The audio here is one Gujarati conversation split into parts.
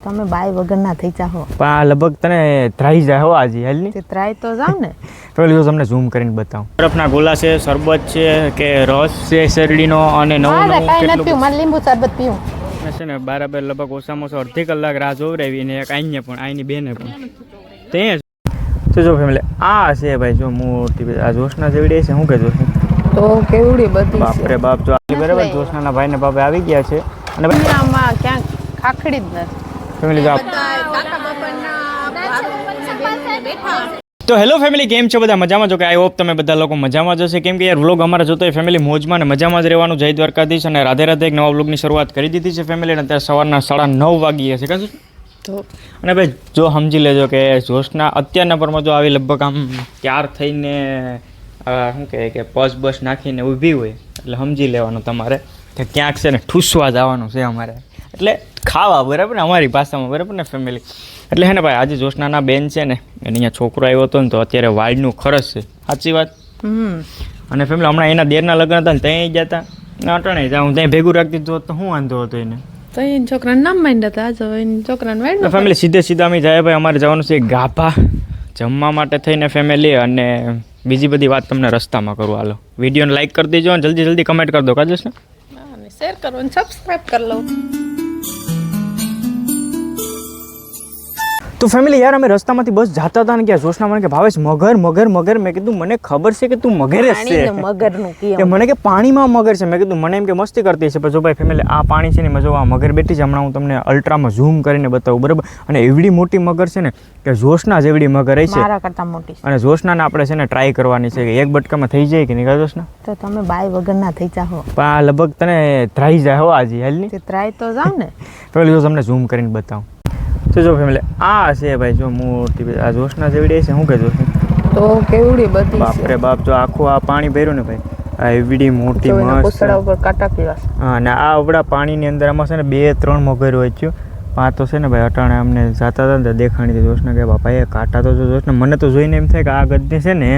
તમે બાય વગરના થઈ જાહો. પણ આ લગભગ તને ત્રાઈ જાય હો આજે હાલની? ત્રાઈ તો જાવ ને. તો લીધો તમને ઝૂમ કરીને બતાવું. બરફના ગોલા છે શરબત છે કે રસ છે શેરડીનો અને નવું નવો કાંઈ નથી પીવું લીંબુ શરબત પીવું. છે ને બરાબર લગભગ ઓછામાં ઓછો અડધી કલાક રાહ જોવરાવી ને એક આઈને પણ આઈની બેને પણ. તે તો જો ફેમિલી આ છે ભાઈ જો મોટી. આ જોશના જેવડી છે શું કે જોશ? તો કેવડી બધી બાપ રે બાપ જો આ બરાબર જોશનાના ભાઈ ને બાપે આવી ગયા છે. અને આમાં ક્યાંક ખાખડી જ નથી. ફેમિલી જો તો હેલો ફેમિલી કેમ છો બધા? મજામાં? જો કે આઈ હોપ તમે બધા લોકો મજામાં જ હશે. કેમ કે યાર વ્લોગ અમારા જોતો હોય ફેમિલી મોજમાં ને મજામાં જ રહેવાનું. જય દ્વારકાધીશ અને રાધે રાધે એક નવા વ્લોગની શરૂઆત કરી દીધી છે ફેમિલી અને અત્યારે સવારના સાડા નવ વાગી હશે છે? તો અને ભાઈ, જો સમજી લેજો કે જોશના અત્યારના પરમાં જો આવી લગભગ આમ ત્યાર થઈને શું કહે કે પસ બસ નાખીને ઊભી હોય, એટલે સમજી લેવાનું તમારે કે ક્યાંક છે ને ઠૂસવા જવાનું છે અમારે. એટલે ખાવા બરાબર ને? અમારી ભાષામાં બરાબર ને ફેમિલી એટલે હે ને ભાઈ આજે જોશનાના બેન છે ને એને અહીંયા છોકરો આવ્યો હતો ને તો અત્યારે વાળનું ખરસ છે. સાચી વાત? અને ફેમિલી હમણાં એના દેરના લગ્ન હતા ને ત્યાં ગયા હતા અટાણે હું ત્યાં ભેગું રાખતી તો શું વાંધો હતો એને. તો એ છોકરાને નામ માંડ્યા હતા આજે છોકરાને તો ફેમિલી સીધે સીધા અમે જાય ભાઈ અમારે જવાનું છે ગાભા જમવા માટે થઈને ફેમિલી અને બીજી બધી વાત તમને રસ્તામાં કરું હાલો. વિડીયોને લાઈક કરી દેજો અને જલ્દી જલ્દી કમેન્ટ કરી દો કાજસ ને શેર કરો અને સબસ્ક્રાઈબ કરી લો. તો ફેમિલી યાર અમે રસ્તામાંથી બસ જાતા હતા ને કે જોશના મને કે ભાવેશ મગર મગર મગર. મેં કીધું મને ખબર છે કે તું મગર જ છે. મગરનું કે મને કે પાણીમાં મગર છે. મેં કીધું મને એમ કે મસ્તી કરતી છે પણ જો ભાઈ ફેમિલી આ પાણી છે ને મેં જો આ મગર બેઠી છે હમણાં હું તમને અલ્ટ્રામાં ઝૂમ કરીને બતાવું બરાબર? અને એવડી મોટી મગર છે ને કે જોશના જેવડી મગર છે. મારા કરતા મોટી અને જોશનાને આપણે છે ને ટ્રાય કરવાની છે કે એક બટકામાં થઈ જાય કે નહીં જોશના? તો તમે બાય વગરના થઈ જાઓ પણ આ લગભગ તને ધ્રાઈ જાય હો આજે હાલની તે ત્રાય તો જાવ ને. લીધો તમને ઝૂમ કરીને બતાવું. તો જો ફેમિલી આ છે ભાઈ જો મોટી. આ જોશના જેવડી છે શું કે જોશ તો કેવડી બધી બાપ રે બાપ જો આખું આ પાણી ભર્યું ને ભાઈ આ એવડી મોટી મસ્ત. ઉપર કાંટા પીવા હા અને આ અવડા પાણીની અંદર આમાં છે ને બે ત્રણ મગર હોય છે. પાંચ તો છે ને ભાઈ અટાણે અમને જાતા હતા ને દેખાણી હતી જોશને કે બાપા એ કાંટા તો જો જોશને મને તો જોઈને એમ થાય કે આ ગદ્દી છે ને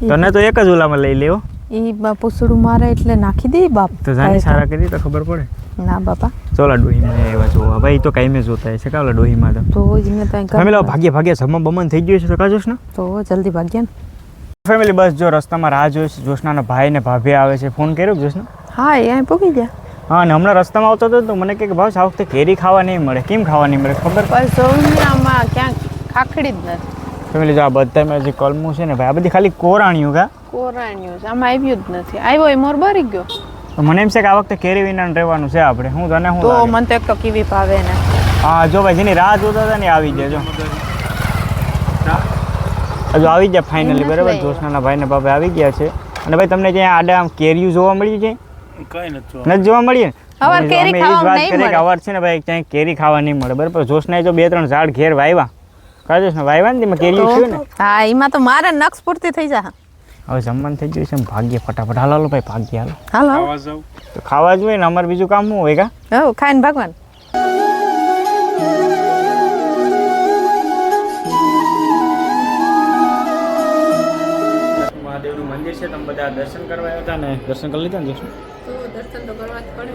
તને તો એક જ ઓલામાં લઈ લેવો એ બા પૂછડું મારે એટલે નાખી દે બાપ. તો જાણી સારા કરી તો ખબર પડે. ના બાપા. ઓલા ડોહીમાં એવા જોવા. ભાઈ તો કાંઈ જોતા હશે. કા ઓલા ડોહીમાં તો? તો જ મેં ત્યાં ફેમિલી ભાગ્ય ભાગ્ય જમવા બમન થઈ ગયું છે તો કાજોશ ને તો જલ્દી ભાગ્યા ને. ફેમિલી બસ જો રસ્તામાં રાહ જોઈશ. છે જોશનાના ભાઈ ને ભાભી આવે છે. ફોન કર્યો જોશના? હા એ અહીં પૂગી ગયા. હા ને હમણાં રસ્તામાં આવતો હતો તો મને કે ભાવ આ વખતે કેરી ખાવા નહીં મળે. કેમ ખાવા નહીં મળે? ખબર? પણ આમાં ક્યાંક ખાખડી જ નથી. ફેમિલી જો આ બધા મેં જે કલમું છે ને ભાઈ આ બધી ખાલી કોરાણીઓ કા? કોરાણીઓ છે. આમાં આવ્યું જ નથી. આવ્યો એ મોર બરી ગયો. મને એમ છે કે આ વખતે કેરી વિના રહેવાનું છે આપણે. હું તને હું તો મને તો એક તો કીવી ભાવે ને. હા જો ભાઈ જેની રાહ જોતા હતા ને આવી જાય હજુ આવી ગયા ફાઇનલી બરાબર? જોશનાના ભાઈ ને બાપે આવી ગયા છે. અને ભાઈ તમને જ્યાં આડે આમ કેરીયું જોવા મળ્યું છે? કઈ નથી જોવા મળી? ને કેરી ખાવા વાત નહીં મળે. અવાર છે ને ભાઈ ક્યાંય કેરી ખાવા નહીં મળે બરાબર? જોશનાએ જો બે ત્રણ ઝાડ ઘેર વાવ્યા કાજોશ ને વાવ્યા ને તેમાં કેરીયું ને? હા એમાં તો મારે નક્ષ પૂરતી થઈ જા હવે જમવાનું થઈ ગયું છે ને ભાગ્ય ફટાફટ. હાલો હાલો ભાઈ ભાગ્ય હાલો. હાલો ખાવા તો ખાવા જ હોય ને અમારે બીજું કામ શું હોય કા? હવ ખાઈને ભગવાન. મહાદેવનું મંદિર છે તમે બધા દર્શન કરવા આવ્યા હતા ને? દર્શન કરી લીધા ને જોશના?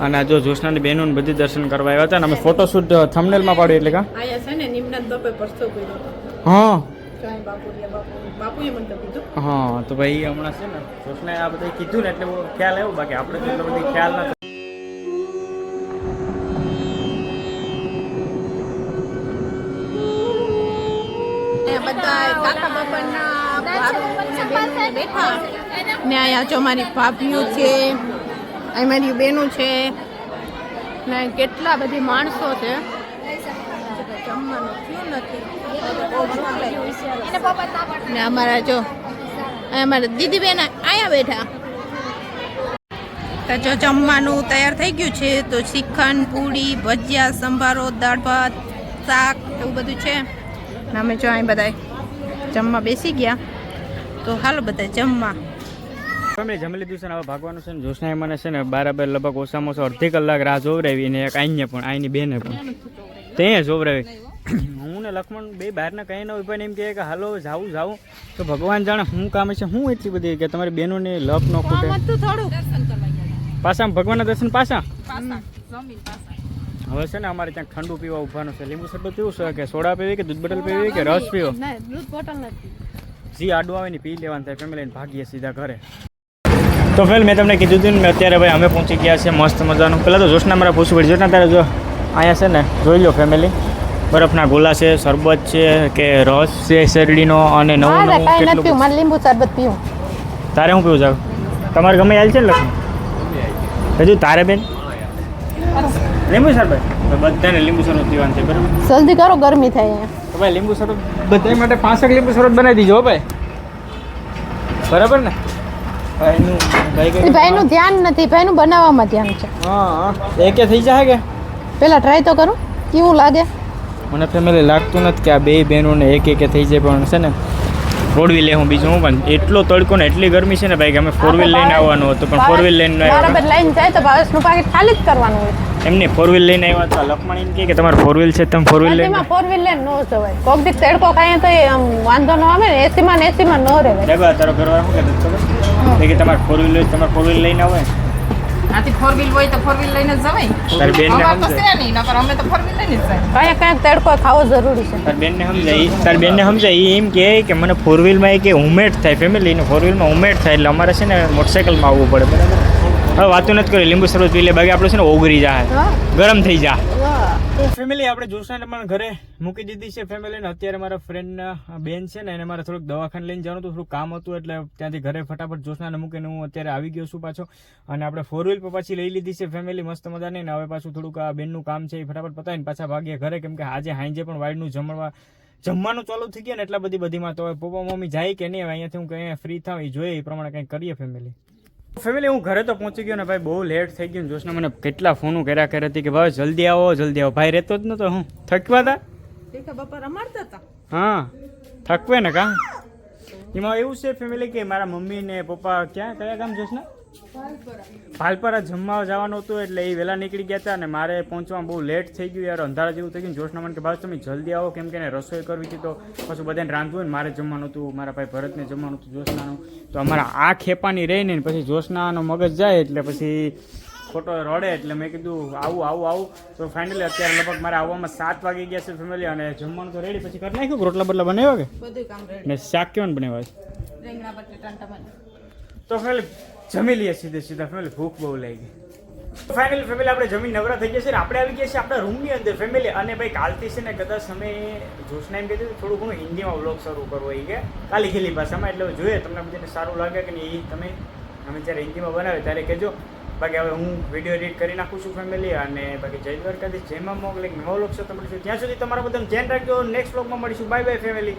અને આ જો જોશનાની બહેનો ને બધી દર્શન કરવા આવ્યા હતા ને અમે ફોટોશૂટ થમનેલમાં પાડ્યું એટલે કા? આયા છે ને નિમનાથ બાપે પરસો કર્યો. હા. હા તો ભાઈ હમણાં છે ને કૃષ્ણે આ બધું કીધું ને એટલે બહુ ખ્યાલ આવ્યો બાકી આપણે તો એટલો બધી ખ્યાલ નથી. ને અહીંયા જો મારી ભાભીઓ છે અહીં મારી બહેનો છે ને કેટલા બધી માણસો છે જમવાનું થયું નથી ને અમારા જો અહીં અમારા દીદી બેન અહીંયા બેઠા. તો જો જમવાનું તૈયાર થઈ ગયું છે તો શ્રીખંડ પૂરી ભજીયા સંભારો દાળ ભાત શાક એવું બધું છે. ને અમે જો અહીં બધા જમવા બેસી ગયા. તો હાલો બધા જમવા. ફેમિલી જમી લીધું છે ને હવે ભાગવાનું છે ને જોશનાએ મને છે ને બરાબર લગભગ ઓછામાં ઓછો અડધી કલાક રાહ જોવરાવી ને એક આઈને પણ આઈની બેને પણ. ત્યાં જોવરાવી હું ને લક્ષ્મણ બે બહારના કંઈ ન હોય પણ એમ કહે કે હાલો જાવું જાવું તો ભગવાન જાણે શું કામ છે શું એટલી બધી કે તમારી બહેનોને લપ ન ખૂટે. થોડું. પાછા ભગવાનના દર્શન પાછા? હવે છે ને અમારે ત્યાં ઠંડુ પીવા ઉભાનું છે. લીંબુ શરબત પીવું છે કે સોડા પીવી કે દૂધ બોટલ પીવી કે રસ પીવો? દૂધ બોટલ નથી. જે આડું આવે ને પી લેવાનું થાય. ફેમિલીને ભાગીએ સીધા ઘરે. તો ફેલ મેં તમને કીધું હતું ને અત્યારે ભાઈ અમે પહોંચી ગયા છે મસ્ત મજાનું. પહેલાં તો જોશના મારા પૂછવું પડે જોશના તારે જો અહીંયા છે ને જોઈ લો ફેમિલી બરફના ગોલા છે શરબત છે કે રસ છે શેરડીનો અને નવું નવું કેટલું પીવું મારે લીંબુ શરબત પીવું. તારે હું પીવું જાવ તમારે ગમે આવેલ છે ને લખું હજુ તારે બેન? લીંબુ શરબત? બધાને લીંબુ શરબત પીવાનું છે બરાબર? જલ્દી કરો ગરમી થાય અહીંયા. ભાઈ લીંબુ શરબત? બધા માટે પાંસઠ લીંબુ શરબત બનાવી દીજો ભાઈ. બરાબર ને? ભાઈનું ભાઈ ભાઈનું ધ્યાન નથી ભાઈનું બનાવવામાં ધ્યાન છે. હા હા. એકે થઈ જાય કે? પેલા ટ્રાય તો કરું કેવું લાગે? મને ફેમિલી લાગતું નથી કે આ બે બહેનોને એક એક થઈ જાય પણ છે ને ફોર વ્હીલ હું બીજું હું પણ એટલો તડકો ને એટલી ગરમી છે ને ભાઈ કે અમે ફોર વ્હીલ લઈને આવવાનું હતું પણ ફોર વ્હીલ લઈને બરાબર લઈને જાય તો ભાવેશનું પાકીટ ખાલી જ કરવાનું હોય. એમની ફોર વ્હીલ લઈને આવ્યા તો લખમણ કે તમારે ફોર વ્હીલ છે તમે ફોર વ્હીલ લઈને ફોર વ્હીલ લઈને નો જવાય. કોક દીક તડકો ખાય તો વાંધો ન આવે ને એસીમાં ને એસીમાં ન રહે દેખો તારો ઘરવાળા શું કહેતો ખબર? કે તમારે ફોર વ્હીલ તમારે ફોર વ્હીલ લઈને આવે આથી ફોર વ્હીલ હોય તો ફોર વ્હીલ લઈને જ જવાય. તારી બેનને અમારે તો છે નહીં નકર અમે તો ફોર વ્હીલ લઈને જ જાય કાંઈ કાંઈક તડકો ખાવો જરૂરી છે. બેન ને સમજાય? તાર બેનને સમજાય? એમ કે મને ફોર વ્હીલમાં કે ઉમેટ થાય ફેમિલીને ફોર વ્હીલમાં ઉમેટ થાય એટલે અમારે છે ને મોટરસાઇકલમાં આવવું પડે બરાબર? હવે વાતો નથી કરી લીંબુ શરબત પી લે બાકી આપણે છે ને ઓગળી જાય. ગરમ થઈ જાય તો ફેમિલી આપણે જોશાને પણ ઘરે મૂકી દીધી છે ફેમિલીને અત્યારે મારા ફ્રેન્ડના બેન છે ને એને મારે થોડુંક દવાખાને લઈને જવાનું હતું થોડું કામ હતું એટલે ત્યાંથી ઘરે ફટાફટ જોશનાને મૂકીને હું અત્યારે આવી ગયો છું પાછો. અને આપણે ફોર વ્હીલ પર પાછી લઈ લીધી છે ફેમિલી મસ્ત મજાની. ને હવે પાછું થોડુંક આ બેનનું કામ છે એ ફટાફટ પતાવીને પાછા ભાગીએ ઘરે કેમ કે આજે હાંજે પણ વાઈડનું જમવા જમવાનું ચાલુ થઈ ગયા ને એટલા બધી બધીમાં તો હવે પપ્પા મમ્મી જાય કે નહીં? હવે અહીંયાથી હું કંઈ ફ્રી થાવ એ જોઈએ એ પ્રમાણે કંઈક કરીએ ફેમિલી ફેમિલી હું ઘરે તો પહોંચી ગયો ને ભાઈ બહુ લેટ થઈ ગયું જોશને મને કેટલા ફોનો કર્યા કર્યા હતી કે ભાઈ જલ્દી આવો જલ્દી આવો. ભાઈ રહેતો જ નતો હું થકવા હતા બપોર રમાડતા હતા હા થકવે ને કા? એમાં એવું છે ફેમિલી કે મારા મમ્મી ને પપ્પા ક્યાં કયા ગામ જોશ ને ભાલપરા જમવા જવાનું હતું એટલે એ વહેલા નીકળી ગયા હતા અને મારે પહોંચવામાં બહુ લેટ થઈ ગયું યાર. અંધારા જેવું થઈ ગયું જોશના મને કે ભાઈ તમે જલ્દી આવો કેમ કે રસોઈ કરવી હતી તો પછી બધાને રાંધવું હોય ને મારે જમવાનું હતું મારા ભાઈ ભરતને જમવાનું હતું જોશનાનું. તો અમારા આ ખેપાની રહી ને પછી જોશનાનો મગજ જાય એટલે પછી ખોટો રડે એટલે મેં કીધું આવું આવું આવું. તો ફાઇનલી અત્યારે લગભગ મારે આવવામાં સાત વાગી ગયા છે ફેમિલી અને જમવાનું તો રેડી પછી કરી નાખ્યું રોટલા બટલા બનાવ્યા કે? બધું કામ રેડી ને શાક કેવાનું બનાવ્યા છે? રીંગણા બટેટા ટમાટર તો ફેમિલી જમી લઈએ સીધે સીધા. ફેમિલી ભૂખ બહુ લાગી. ફાઇનલી ફેમિલી આપણે જમીન નવરા થઈ ગયા છે આપણે આવી ગયા છીએ આપણા રૂમની અંદર ફેમિલી અને ભાઈ, કાલથી છે ને કદાચ અમે જોશના એમ કીધું થોડું ઘણું હિન્દીમાં વ્લોગ શરૂ કરવો એ કે કાલી ખેલી ભાષામાં, એટલે જોઈએ. તમને બધાને સારું લાગે કે નહીં, એ તમે, અમે જ્યારે હિન્દીમાં બનાવે ત્યારે કહેજો. બાકી હવે હું વીડિયો એડિટ કરી નાખું છું ફેમિલી અને બાકી જય દ્વારકાથી જેમાં મોકલે નવો વ્લોગ છે તમને ત્યાં સુધી તમારા બધાને ધ્યાન રાખજો. નેક્સ્ટ વ્લોગમાં મળીશું. Bye bye family